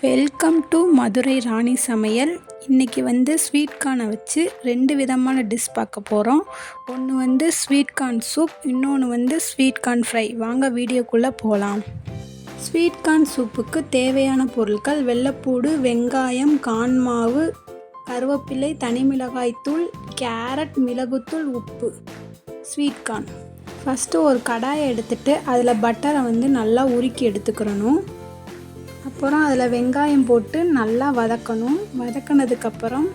Welcome to Madurai ராணி சமையல் இன்றைக்கி வந்து ஸ்வீட் கார்னை வச்சு ரெண்டு விதமான டிஷ் பார்க்க போகிறோம் ஒன்று வந்து ஸ்வீட் கார்ன் சூப் இன்னொன்று வந்து ஸ்வீட் கார்ன் ஃப்ரை வாங்க வீடியோக்குள்ளே போகலாம் ஸ்வீட் கார்ன் சூப்புக்கு தேவையான பொருட்கள் வெள்ளைப்பூடு வெங்காயம் கான் மாவு கருவேப்பிலை தனிமிளகாய்த்தூள் கேரட் மிளகுத்தூள் உப்பு. ஸ்வீட் கார்ன் ஃபஸ்ட்டு ஒரு கடாயை எடுத்துகிட்டு அதில் பட்டரை வந்து நல்லா உருக்கி எடுத்துக்கிறணும். அப்புறம் அதில் வெங்காயம் போட்டு நல்லா வதக்கணும். வதக்கினதுக்கப்புறம்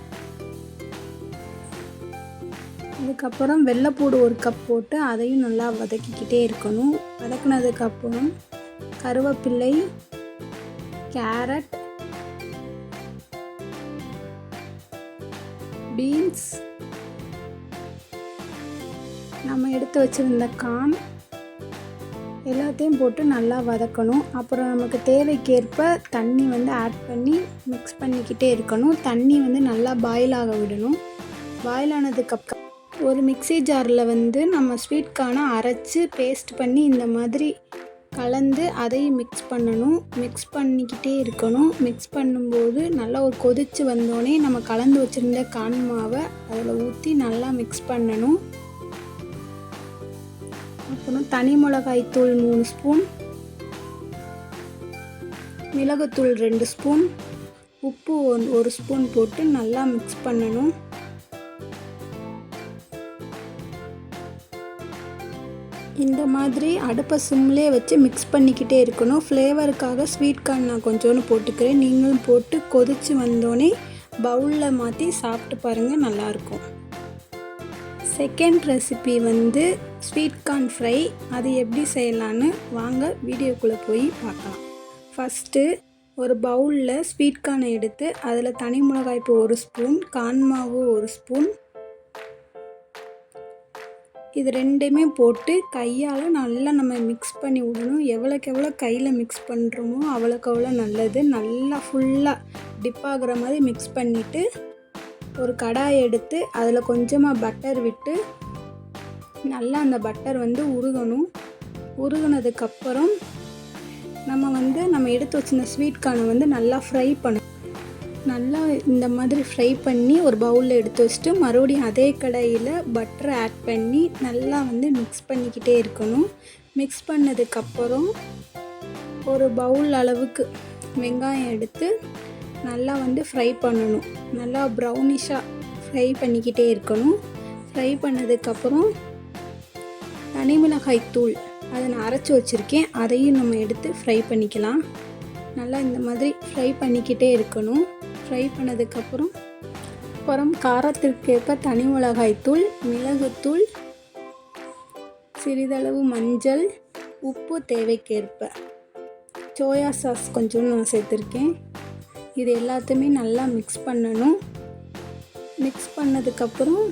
அதுக்கப்புறம் வெள்ளைப்பூடு ஒரு கப் போட்டு அதையும் நல்லா வதக்கிக்கிட்டே இருக்கணும். வதக்கினதுக்கப்புறம் கருவேப்பிள்ளை கேரட் பீன்ஸ். நம்ம எடுத்து வச்சுருந்த கான் எல்லாத்தையும் போட்டு நல்லா வதக்கணும். அப்புறம் நமக்கு தேவைக்கேற்ப தண்ணி வந்து ஆட் பண்ணி மிக்ஸ் பண்ணிக்கிட்டே இருக்கணும். தண்ணி வந்து நல்லா பாயில் ஆக விடணும். பாயில் ஆனதுக்கப்புறம் ஒரு மிக்சி ஜாரில் வந்து நம்ம ஸ்வீட் கார்னை அரைச்சி பேஸ்ட் பண்ணி இந்த மாதிரி கலந்து அதையும் மிக்ஸ் பண்ணணும். மிக்ஸ் பண்ணிக்கிட்டே இருக்கணும். மிக்ஸ் பண்ணும்போது நல்லா ஒரு கொதித்து வந்தோடனே நம்ம கலந்து வச்சுருந்த கான் மாவை அதில் ஊற்றி நல்லா மிக்ஸ் பண்ணணும். சேர்க்கணும் தனி மிளகாய் தூள் மூணு ஸ்பூன். மிளகுத்தூள் ரெண்டு ஸ்பூன். உப்பு ஒரு ஸ்பூன் போட்டு நல்லா மிக்ஸ் பண்ணணும். இந்த மாதிரி அடுப்பை சிம்லே வச்சு மிக்ஸ் பண்ணிக்கிட்டே இருக்கணும். ஃப்ளேவருக்காக ஸ்வீட் கார்ன் நான் கொஞ்சோன்னு போட்டுக்கிறேன். நீங்களும் போட்டு கொதித்து வந்தோடனே பவுலில் மாற்றி சாப்பிட்டு பாருங்கள் நல்லாயிருக்கும் செகண்ட் ரெசிபி வந்து ஸ்வீட் கார்ன் ஃப்ரை அது எப்படி செய்யலான்னு வாங்க வீடியோக்குள்ளே போய் பார்க்கலாம். ஃபஸ்ட்டு ஒரு பவுலில் ஸ்வீட் கார்னை எடுத்து அதில் தனி மிளகாய்ப்பு ஒரு ஸ்பூன் கான் மாவு ஒரு ஸ்பூன் இது ரெண்டுமே போட்டு கையால் நல்லா நம்ம மிக்ஸ் பண்ணி விடணும். எவ்வளோக்கு எவ்வளோ கையில் மிக்ஸ் பண்ணுறோமோ அவ்வளோக்கு அவ்வளோ நல்லது. நல்லா ஃபுல்லாக டிப் ஆகிற மாதிரி மிக்ஸ் பண்ணிவிட்டு ஒரு கடாய் எடுத்து அதில் கொஞ்சமாக பட்டர் விட்டு நல்லா அந்த பட்டர் வந்து உருகணும். உருகினதுக்கப்புறம் நம்ம வந்து நம்ம எடுத்து வச்சிருந்த ஸ்வீட் கார்னை வந்து நல்லா ஃப்ரை பண்ணணும். நல்லா இந்த மாதிரி ஃப்ரை பண்ணி ஒரு பவுலில் எடுத்து வச்சுட்டு மறுபடியும் அதே கடாயில் பட்டரை ஆட் பண்ணி நல்லா வந்து மிக்ஸ் பண்ணிக்கிட்டே இருக்கணும். மிக்ஸ் பண்ணதுக்கப்புறம் ஒரு பவுல் அளவுக்கு வெங்காயம் எடுத்து நல்லா வந்து ஃப்ரை பண்ணணும். நல்லா ப்ரௌனிஷாக ஃப்ரை பண்ணிக்கிட்டே இருக்கணும். ஃப்ரை பண்ணதுக்கப்புறம் தனிமிளகாய் தூள். அதை நான் அரைச்சி வச்சுருக்கேன். அதையும் நம்ம எடுத்து ஃப்ரை பண்ணிக்கலாம். நல்லா இந்த மாதிரி ஃப்ரை பண்ணிக்கிட்டே இருக்கணும். ஃப்ரை பண்ணதுக்கப்புறம் அப்புறம் காரத்திற்கேற்ப தனி மிளகாய் தூள் மிளகுத்தூள் சிறிதளவு மஞ்சள் உப்பு தேவைக்கேற்ப. சோயா சாஸ் கொஞ்சம் நான் சேர்த்துருக்கேன். இது எல்லாத்தையுமே நல்லா மிக்ஸ் பண்ணணும். மிக்ஸ் பண்ணதுக்கப்புறம்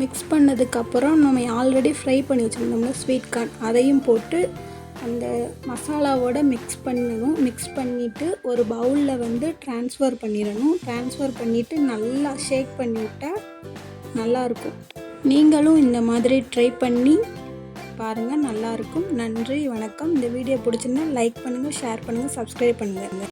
மிக்ஸ் பண்ணதுக்கப்புறம் நம்ம ஆல்ரெடி ஃப்ரை பண்ணி வச்சுருந்தோம்னா ஸ்வீட் கார்ன் அதையும் போட்டு அந்த மசாலாவோட மிக்ஸ் பண்ணணும். மிக்ஸ் பண்ணிவிட்டு ஒரு பவுலில் வந்து ட்ரான்ஸ்ஃபர் பண்ணிடணும். ட்ரான்ஸ்ஃபர் பண்ணிவிட்டு நல்லா ஷேக் பண்ணிவிட்டால் நல்லாயிருக்கும் நீங்களும் இந்த மாதிரி ட்ரை பண்ணி பாருங்கள் நல்லாயிருக்கும் நன்றி வணக்கம். இந்த வீடியோ பிடிச்சிருந்தா லைக் பண்ணுங்கள் ஷேர் பண்ணுங்கள் சப்ஸ்கிரைப் பண்ணுங்கள்